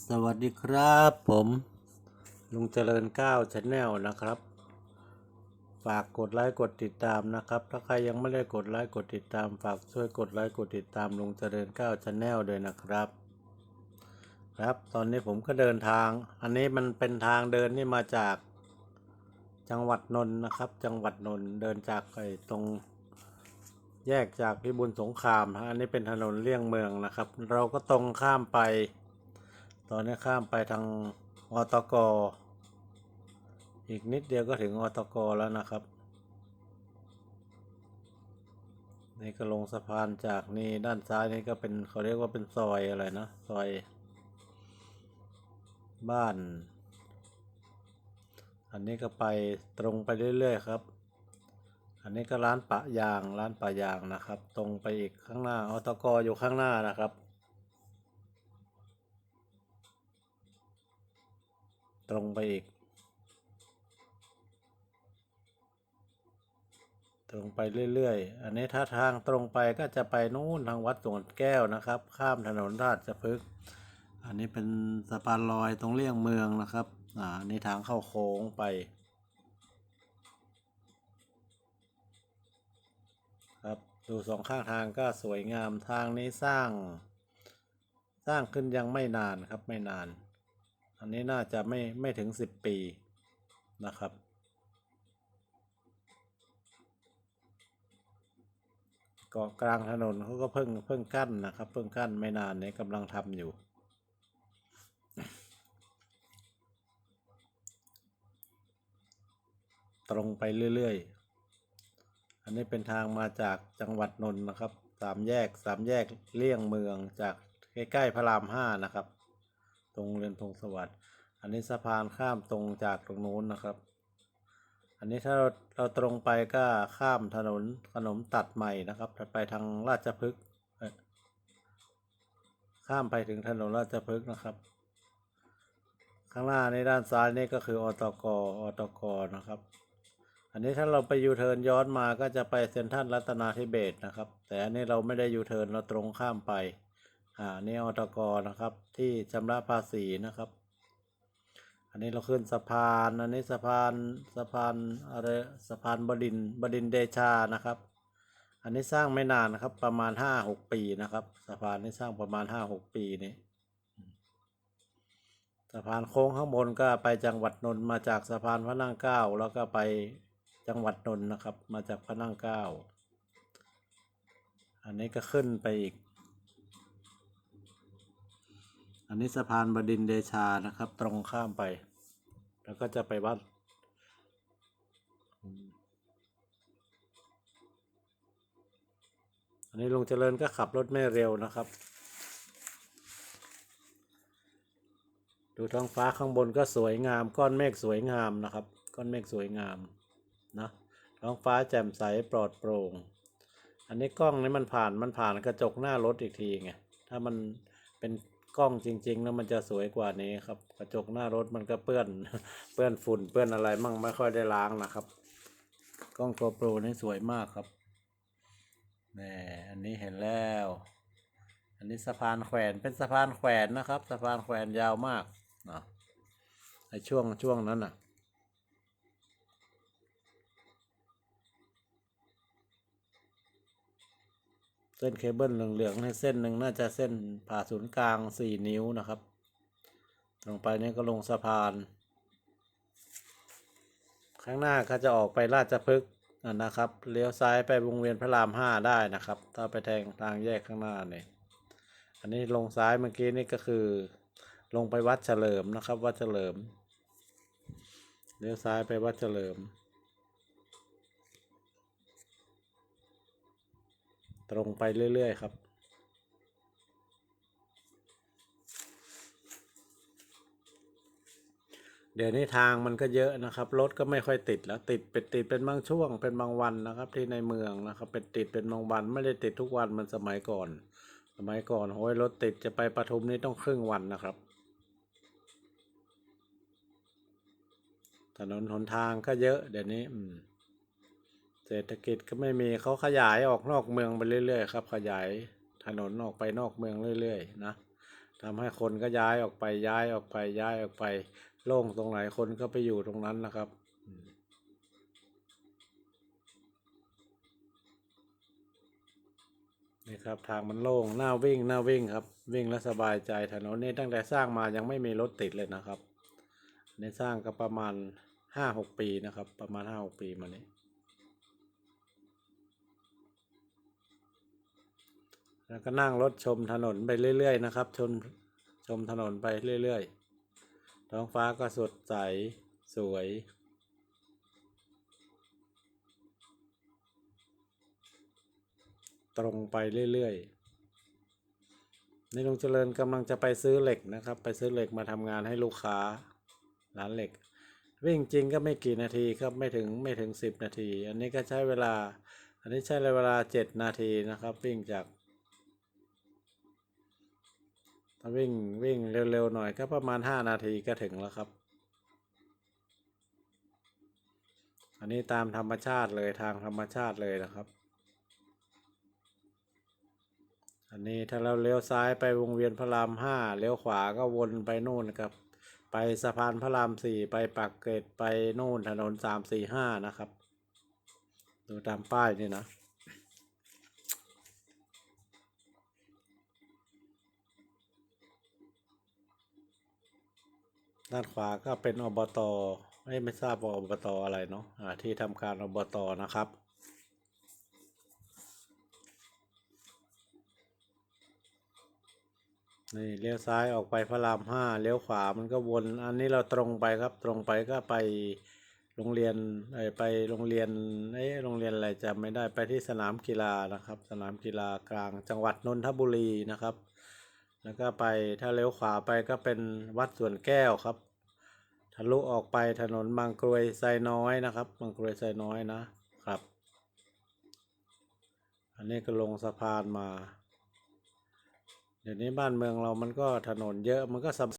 สวัสดีครับผมลุงเจริญก้าวชาแนลนะครับ ฝากกดไลค์กดติดตามนะครับ ถ้าใครยังไม่ได้กดไลค์กดติดตาม ฝากช่วยกดไลค์กดติดตามลุงเจริญก้าวชาแนลด้วยนะครับ ครับตอนนี้ผมก็เดินทาง อันนี้มันเป็นทางเดินนี่มาจากจังหวัดนนท์นะครับ จังหวัดนนท์เดินจากไอ้ตรงแยกจากพิบูลสงครามฮะอันนี้เป็นถนนเลี่ยงเมืองนะครับ เราก็ตรงข้ามไป ตอนนี้ข้ามไปทางอตกอีกนิดเดียวก็ถึงอตกแล้วนะครับนี่ก็ลงสะพานจากนี่ด้านซ้ายนี่ก็เป็นเขาเรียกว่าเป็นซอยอะไรนะซอย บ้าน อันนี้ก็ไปตรงไปเรื่อยๆครับ อันนี้ก็ร้านปะยางร้านปะยางนะครับ ตรงไปอีกข้างหน้าอตกอยู่ข้างหน้านะครับ ตรงไปอีก ตรงไปเรื่อยๆ อันนี้ถ้าทางตรงไปก็จะไปนู่นทางวัดสวนแก้วนะครับ ข้ามถนนราชพฤกษ์อันนี้เป็นสะพานลอยตรงเลี่ยงเมืองนะครับ อ่าอันนี้ทางเข้าโค้งไปครับดูสองข้างทางก็สวยงามทางนี้สร้าง สร้างขึ้นยังไม่นานครับไม่นาน อันนี้น่าจะไม่ไม่ถึงสิบปีนะครับ เกาะกลางถนนเขาก็เพิ่งเพิ่งกั้นนะครับ เพิ่งกั้นไม่นานนี้กำลังทำอยู่ตรงไปเรื่อยๆ อันนี้เป็นทางมาจากจังหวัดนนท์นะครับ สามแยกสามแยกเลี่ยงเมืองจากใกล้ๆพระรามห้านะครับ ตรงเรือนธงสวัสดิ์อันนี้สะพานข้ามตรงจากตรงนู้นนะครับ อันนี้ถ้าเราเราตรงไปก็ข้ามถนนขนมตัดใหม่นะครับถัดไปทางราชพฤกษ์ข้ามไปถึงถนนราชพฤกษ์นะครับ ข้างหน้าในด้านซ้ายนี่ก็คืออตกอตกนะครับ อันนี้ถ้าเราไปยูเทิร์นย้อนมาก็จะไปเซ็นทรัลรัตนาธิเบศรนะครับ แต่อันนี้เราไม่ได้ยูเทิร์นเราตรงข้ามไป อ่านี่อตกนะครับ ที่ชำระภาษีนะครับ อันนี้เราขึ้นสะพานอันนี้สะพานสะพานอะไรสะพานบดินบดินเดชานะครับ อันนี้สร้างไม่นานนะครับประมาณห้าหกปีนะครับสะพานนี้สร้างประมาณห้าหกปีนี่สะพานโค้งข้างบนก็ไปจังหวัดนนท์มาจากสะพานพระนั่งเก้าแล้วก็ไปจังหวัดนนท์นะครับ มาจากพระนั่งเก้าอันนี้ก็ขึ้นไปอีก อันนี้สะพานบดินเดชานะครับ ตรงข้ามไป แล้วก็จะไปวัดอืมอันนี้ลุงเจริญก็ขับรถไม่เร็วนะครับ ดูท้องฟ้าข้างบนก็สวยงาม ก้อนเมฆสวยงามนะครับ ก้อนเมฆสวยงามนะท้องฟ้าแจ่มใสปลอดโปร่ง อันนี้กล้องนี้มันผ่านมันผ่านกระจกหน้ารถอีกทีไง ถ้ามันเป็น กล้องจริง ๆ แล้วมันจะสวยกว่านี้ครับ กระจกหน้ารถมันก็เปื้อนเปื้อนฝุ่นเปื้อนอะไรมั่งไม่ค่อยได้ล้างนะครับ กล้องโกโปรนี่สวยมากครับแหน่อันนี้เห็นแล้ว อันนี้สะพานแขวนเป็นสะพานแขวนนะครับ สะพานแขวนยาวมากนะในช่วงช่วงนั้นอะ ส้นเคเบิลเหลืองๆในเส้นหนึ่งน่าจะเส้นผ่าศูนย์กลางสี่นิ้วนะครับตรงไปนี้ก็ลงสะพาน ข้างหน้าก็จะออกไปราชพฤกษ์นะครับ เลี้ยวซ้ายไปวงเวียนพระรามห้าได้นะครับ ถ้าไปแทงทางแยกข้างหน้าเนี่ยอันนี้ลงซ้ายเมื่อกี้นี่ก็คือ ลงไปวัดเฉลิมนะครับ วัดเฉลิม เลี้ยวซ้ายไปวัดเฉลิม ตรงไปเรื่อย ๆ ครับ เดี๋ยวนี้ทางมันก็เยอะนะครับ รถก็ไม่ค่อยติดแล้ว ติดเป็นติดเป็นบางช่วงเป็นบางวันนะครับ ที่ในเมืองนะครับ เป็นติดเป็นบางวันไม่ได้ติดทุกวันมันสมัยก่อน สมัยก่อนโอ้ยรถติดจะไปปทุมนี่ต้องครึ่งวันนะครับถนนหนทางก็เยอะเดี๋ยวนี้ อืม เศรษฐกิจก็ไม่มีเขาขยายออกนอกเมืองไปเรื่อยๆครับขยายถนนออกไปนอกเมืองเรื่อยๆนะทำให้คนก็ย้ายออกไปย้ายออกไปย้ายออกไป โล่งตรงไหนคนก็ไปอยู่ตรงนั้นนะครับนี่ครับทางมันโล่งหน้าวิ่งหน้าวิ่งครับ วิ่งแล้วสบายใจถนนนี้ตั้งแต่สร้างมายังไม่มีรถติดเลยนะครับในสร้างก็ประมาณห้าหกปีนะครับ ประมาณห้าหกปีมานี้ แล้วก็นั่งรถชมถนนไปเรื่อย ๆ นะครับ ชมชมถนนไปเรื่อย ๆ ท้องฟ้าก็สดใสสวยตรงไปเรื่อยๆ ในี่ลุงเจริญกำลังจะไปซื้อเหล็กนะครับ ไปซื้อเหล็กมาทำงานให้ลูกค้าร้านเหล็ก วิ่งจริงก็ไม่กี่นาทีครับไม่ถึงไม่ถึงสิบนาที อันนี้ก็ใช้เวลา อันนี้ใช้เวลาเจ็ดนาทีนะครับ วิ่งจาก ถ้าวิ่งวิ่งเร็วๆหน่อยก็ประมาณห้านาทีก็ถึงแล้วครับ อันนี้ตามธรรมชาติเลยทางธรรมชาติเลยนะครับ อันนี้ถ้าเราเลี้ยวซ้ายไปวงเวียนพระรามห้าเลี้ยวขวาก็วนไปนู่นนะครับ ไปสะพานพระรามสี่ไปปากเกร็ดไปนู่นถนนสามสี่ห้านะครับ ดูตามป้ายนี่นะ ด้านขวาก็เป็นอบตไม่ไม่ทราบว่าอบตอะไรเนาะที่ทำการอบตนะครับนี่เลี้ยวซ้ายออกไปพระรามห้าเลี้ยวขวามันก็วน อันนี้เราตรงไปครับ ตรงไปก็ไปโรงเรียนไปโรงเรียนเอ้โรงเรียนอะไรจำไม่ได้ไปที่สนามกีฬานะครับ สนามกีฬากลางจังหวัดนนทบุรีนะครับ แล้วก็ไปถ้าเลี้ยวขวาไปก็เป็นวัดสวนแก้วครับ ทะลุออกไปถนนบางกรวยไซน้อยนะครับ บางกรวยไซน้อยนะครับ อันนี้ก็ลงสะพานมา เดี๋ยวนี้บ้านเมืองเรามันก็ถนนเยอะมันก็สบ